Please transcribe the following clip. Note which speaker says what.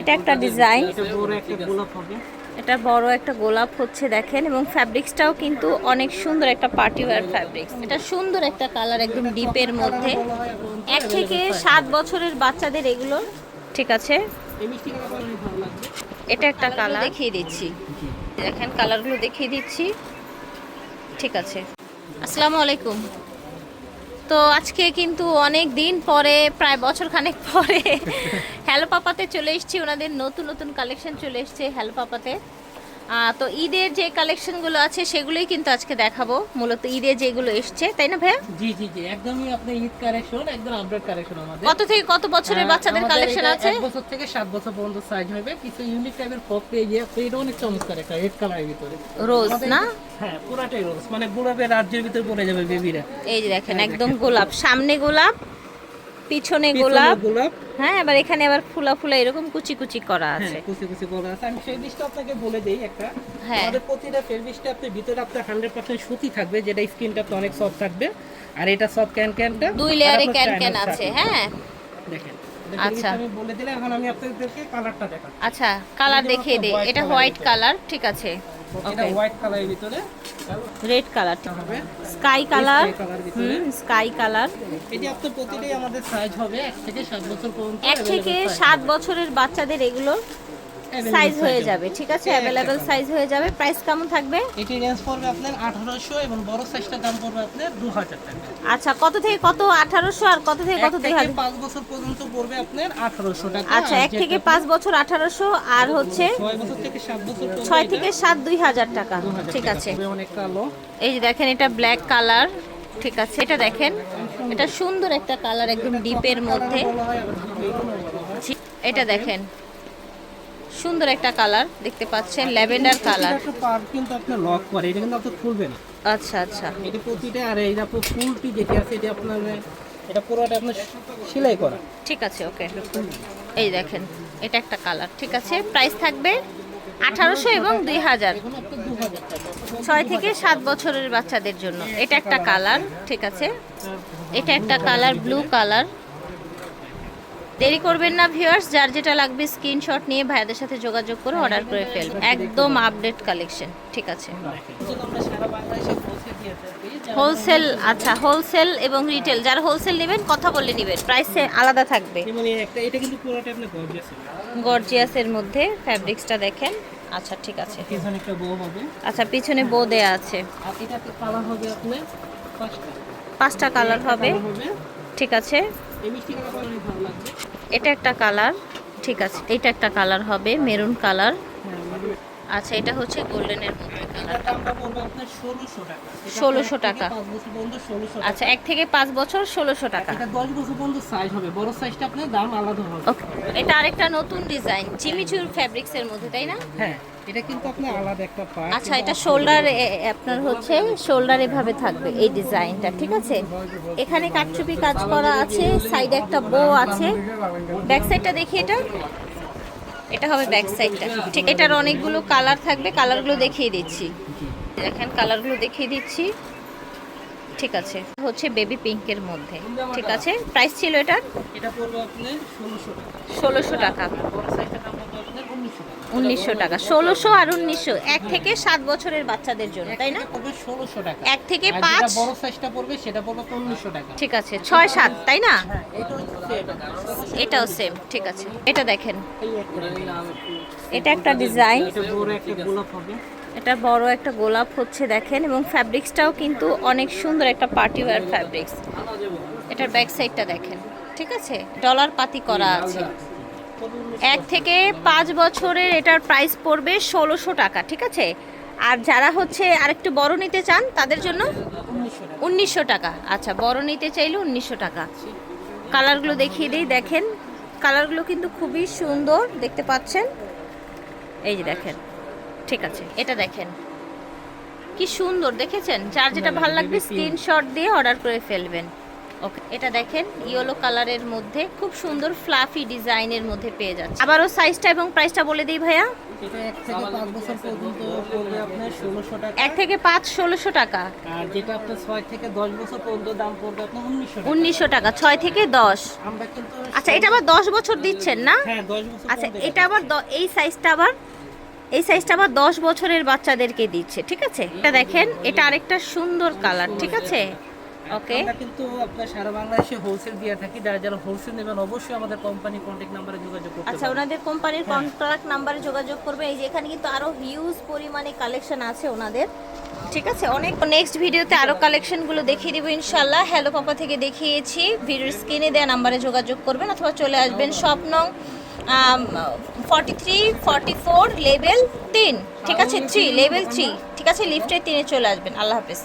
Speaker 1: এটা একটা ডিজাইন।
Speaker 2: এটা বড় একটা গোলাপ
Speaker 1: হচ্ছে দেখেন এবং ফ্যাব্রিক্সটাও কিন্তু অনেক সুন্দর একটা পার্টি ওয়্যার ফ্যাব্রিক্স। এটা সুন্দর একটা কালার একদম ডিপের মধ্যে। এক থেকে সাত বছরের বাচ্চাদের এগুলো ঠিক আছে? এটা একটা কালার। দেখিয়ে দিচ্ছি। দেখেন কালারগুলো দেখিয়ে দিচ্ছি। ঠিক আছে। আসসালামু আলাইকুম। তো আজকে কিন্তু অনেক দিন পরে প্রায় বছর খানেক পরে হ্যালো পাপাতে চলে এসেছি। ওনাদের নতুন নতুন কালেকশন চলে এসছে হ্যালো পাপাতে। তো ঈদের যে কালেকশনগুলো আছে সেগুলোই কিন্তু আজকে দেখাবো। মূলত ঈদে যেগুলো এসছে তাই না ভাইয়া?
Speaker 2: জি জি জি। একদমই আপনি ঈদ কালেকশন একদম আপডেট কালেকশন আমাদের।
Speaker 1: কত থেকে কত বছরের বাচ্চাদের কালেকশন আছে?
Speaker 2: এক বছর থেকে সাত বছর পর্যন্ত সাইজ হবে। কিছু ইউনিক টাইপের পপ পেয়ে গিয়ে এটা অনেক চমৎকার একটা রেড কালারের ভিতরে।
Speaker 1: রোজ না?
Speaker 2: হ্যাঁ পুরাটাই রোজ মানে গোলাপের রাজ্যের ভিতরে পড়ে যাবে বেবিরা
Speaker 1: এই যে দেখেন একদম গোলাপ। সামনে গোলাপ পিছনে গোলাপ।
Speaker 2: গোলাপ।
Speaker 1: হ্যাঁ এবার এখানে আবার ফুলা ফুলা এরকম কুচি কুচি করা আছে।
Speaker 2: হ্যাঁ কুচি কুচি করা আছে। আমি সেই বিষটা আপনাকে বলে দেই একটা।
Speaker 1: হ্যাঁ।
Speaker 2: আমাদের প্রতিটা ফেব্রিকটা আপনার ভিতরে আপনার হান্ড্রেড পার্সেন্ট সুতি থাকবে যেটা স্কিনটা আপনার অনেক সফট থাকবে। আর এটা সফট ক্যান ক্যানটা
Speaker 1: দুই লেয়ারে ক্যান ক্যান আছে হ্যাঁ।
Speaker 2: দেখেন
Speaker 1: আচ্ছা।
Speaker 2: আমি বলে দিলে এখন আমি আপনাদেরকে কালারটা দেখাচ্ছি।
Speaker 1: আচ্ছা কালার দেখিয়ে দেই। এটা হোয়াইট কালার ঠিক আছে।
Speaker 2: এটা হোয়াইট কালারের ভিতরে।
Speaker 1: Red colour sky colour. হুম স্কাই কালার
Speaker 2: এটি আপনার প্রতিটাই আমাদের সাইজ হবে এক থেকে সাত বছর পর্যন্ত
Speaker 1: এক থেকে বছরের বাচ্চাদের এগুলো সাইজ হয়ে যাবে ঠিক আছে? অ্যাভেলেবেল সাইজ হয়ে যাবে। প্রাইস কেমন থাকবে?
Speaker 2: এটি রেঞ্জ পড়বে আপনার আঠারোশো এবং বড় সাইজটার দাম পড়বে আপনার দু হাজার টাকা।
Speaker 1: আচ্ছা কত থেকে কত আঠারোশো আর কত থেকে কত
Speaker 2: এক
Speaker 1: দুই
Speaker 2: থেকে
Speaker 1: হাজার
Speaker 2: পাঁচ বছর পর্যন্ত পড়বে আপনার আঠারোশো টাকা।
Speaker 1: আচ্ছা
Speaker 2: আর
Speaker 1: এক থেকে পাঁচ বছর আঠারোশো আর হচ্ছে
Speaker 2: ছয় বছর থেকে সাত বছর পর্যন্ত
Speaker 1: ছয়
Speaker 2: এটা
Speaker 1: থেকে সাত দুই হাজার টাকা ঠিক আছে।
Speaker 2: পড়বে, অনেক কালো
Speaker 1: এই যে দেখেন এটা ব্ল্যাক কালার ঠিক আছে এটা দেখেন এটা সুন্দর একটা কালার একদম ডিপের মধ্যে। এটা দেখেন। সুন্দর একটা কালার দেখতে পাচ্ছেন ল্যাভেন্ডার কালার।
Speaker 2: প্রতিটা একটা পার্ট কিন্তু আপনার লক করে এটা কিন্তু আপনি খুলবে না।
Speaker 1: আচ্ছা আচ্ছা।
Speaker 2: এটা প্রতিটা আর এই আপনার ফুলটি যেটি আছে এটা আপনার এটা পুরোটা আপনার সেলাই করা।
Speaker 1: ঠিক আছে ওকে। এই দেখেন এটা একটা কালার ঠিক আছে। প্রাইস থাকবে আঠারোশো এবং দুই হাজার। ছয় থেকে সাত বছরের বাচ্চাদের জন্য। এটা একটা কালার ঠিক আছে। এটা একটা কালার ব্লু কালার। দেরি করবেন না ভিউয়ার্স যার যেটা লাগবে স্ক্রিনশট নিয়ে ভাইয়াদের সাথে যোগাযোগ করে অর্ডার করে ফেলবেন একদম আপডেট কালেকশন ঠিক আছে। হোলসেল আচ্ছা হোলসেল এবং রিটেল যারা হোলসেল নেবেন, কথা বলে নেবেন। প্রাইসে আলাদা থাকবে। গর্জিয়াসের মধ্যে ফ্যাব্রিক্সটা দেখেন। আচ্ছা ঠিক আছে। আচ্ছা পিছনে বো দেয়া আছে।
Speaker 2: পাঁচটা
Speaker 1: কালার হবে। ঠিক আছে। এটা একটা কালার ঠিক আছে এটা একটা কালার হবে মেরুন কালার। আচ্ছা এটা হচ্ছে গোল্ডেনের
Speaker 2: ষোলোশো টাকা। এটা
Speaker 1: 1600
Speaker 2: আপনার এক
Speaker 1: টাকা।
Speaker 2: থেকে পাঁচ বছর পর্যন্ত ষোলোশো টাকা।
Speaker 1: আচ্ছা এক থেকে পাঁচ বছর ষোলোশো টাকা।
Speaker 2: এটা দশ বছর পর্যন্ত সাইজ হবে। বড় সাইজটা আপনার দাম আলাদা হবে।
Speaker 1: এটা আরেকটা নতুন ডিজাইন চিমিচুর ফ্যাব্রিক্স এর মধ্যে তাই না?
Speaker 2: হ্যাঁ এটা কিন্তু আপনার আলাদা একটা পার্ট
Speaker 1: আচ্ছা এটা শোল্ডার আপনার হচ্ছে শোল্ডার এভাবে থাকবে এই ডিজাইনটা ঠিক আছে? এখানে কাটচুপি কাজ করা আছে সাইডে একটা বো আছে। ব্যাক সাইডটা দেখি এটা। এটা হবে ব্যাক সাইডটা ঠিক এটার অনেকগুলো কালার থাকবে কালারগুলো দেখিয়ে দিচ্ছি। দেখেন কালারগুলো দেখিয়ে দিচ্ছি। ঠিক আছে হচ্ছে বেবি পিঙ্কের মধ্যে। ঠিক আছে প্রাইস ছিল এটার?
Speaker 2: এটা পড়বে আপনি ষোলোশো টাকা।
Speaker 1: ষোলোশো টাকা
Speaker 2: বড় সাইজটা দাম পড়বে আপনার উনিশশো টাকা।
Speaker 1: ষোলোশো আর উনিশশো এক থেকে সাত বছরের বাচ্চাদের জন্য তাই না?
Speaker 2: ষোলোশো টাকা।
Speaker 1: এক থেকে পাঁচ
Speaker 2: বড় সাইজটা পড়বে সেটা পড়বে উনিশশো টাকা।
Speaker 1: ঠিক আছে ছয় সাত তাই না?
Speaker 2: হ্যাঁ
Speaker 1: এটাও সেম ঠিক আছে। এটা দেখেন। এটা একটা ডিজাইন
Speaker 2: এটা বড় একটা গোলাপ
Speaker 1: এটা বড় একটা গোলাপ হচ্ছে দেখেন এবং ফ্যাব্রিক্সটাও কিন্তু অনেক সুন্দর একটা পার্টি ওয়্যার ফ্যাব্রিক্স এটার ব্যাক সাইডটা দেখেন ঠিক আছে? ডলার পাতি করা আছে। এক থেকে পাঁচ বছরের এটার প্রাইস পড়বে ষোলোশো টাকা ঠিক আছে? আর যারা হচ্ছে আরেকটু বড় নিতে চান তাদের জন্য
Speaker 2: উনিশশো টাকা।
Speaker 1: উনিশশো টাকা আচ্ছা বড় নিতে চাইলে উনিশশো টাকা। কালারগুলো দেখিয়ে দিই দেখেন। কালারগুলো কিন্তু খুবই সুন্দর দেখতে পাচ্ছেন? এই যে দেখেন ঠিক আছে এটা দেখেন। কি সুন্দর দেখেছেন? যার যেটা ভালো লাগবে স্ক্রিনশট দিয়ে অর্ডার করে ফেলবেন। ওকে এটা দেখেন ইয়েলো কালারের মধ্যে খুব সুন্দর ফ্লাফি ডিজাইনের মধ্যে পেয়ে যাচ্ছে। আবারও সাইজটা এবং প্রাইসটা বলে দিই ভাইয়া।
Speaker 2: এক থেকে পাঁচ ষোলোশো টাকা।
Speaker 1: এক থেকে পাঁচ ষোলোশো টাকা।
Speaker 2: আর যেটা আপনার ছয় থেকে দশ বছর পর্যন্ত দাম পড়বে আপনার উনিশশো টাকা।
Speaker 1: ছয় থেকে দশ। আচ্ছা এটা আবার দশ বছর দিচ্ছেন না?
Speaker 2: হ্যাঁ
Speaker 1: আচ্ছা এটা আবার এই সাইজটা আবার এই সাইজটা আবার দশ বছরের বাচ্চাদেরকে দিচ্ছে ঠিক আছে? এটা দেখেন এটা আরেকটা সুন্দর কালার ঠিক আছে? ওকে
Speaker 2: আমরা কিন্তু আপনার সারা বাংলাদেশে হোলসেল দিয়ে থাকি। যারা যারা হোলসেল নেবেন অবশ্যই আমাদের কোম্পানি কন্ট্যাক্ট নাম্বারে যোগাযোগ করতে
Speaker 1: আচ্ছা ওনাদের কোম্পানির
Speaker 2: হ্যাঁ।
Speaker 1: কন্ট্রাক্ট নাম্বারে যোগাযোগ করবে। এই যে এখানে কিন্তু আরও হিউজ পরিমাণে কালেকশন আছে ওনাদের। ঠিক আছে? অনেক নেক্সট ভিডিওতে আরও কালেকশনগুলো দেখিয়ে দিব ইনশাল্লাহ হ্যালো পাপা থেকে দেখিয়েছি। ভিডিওর স্ক্রিনে দেওয়া নাম্বারে যোগাযোগ করবেন অথবা চলে আসবেন স্বপ্নং forty three forty four level তিন। ঠিক আছে? থ্রি লেভেল থ্রি ঠিক আছে? লিফটের তিনে চলে আসবেন। আল্লাহ হাফেজ।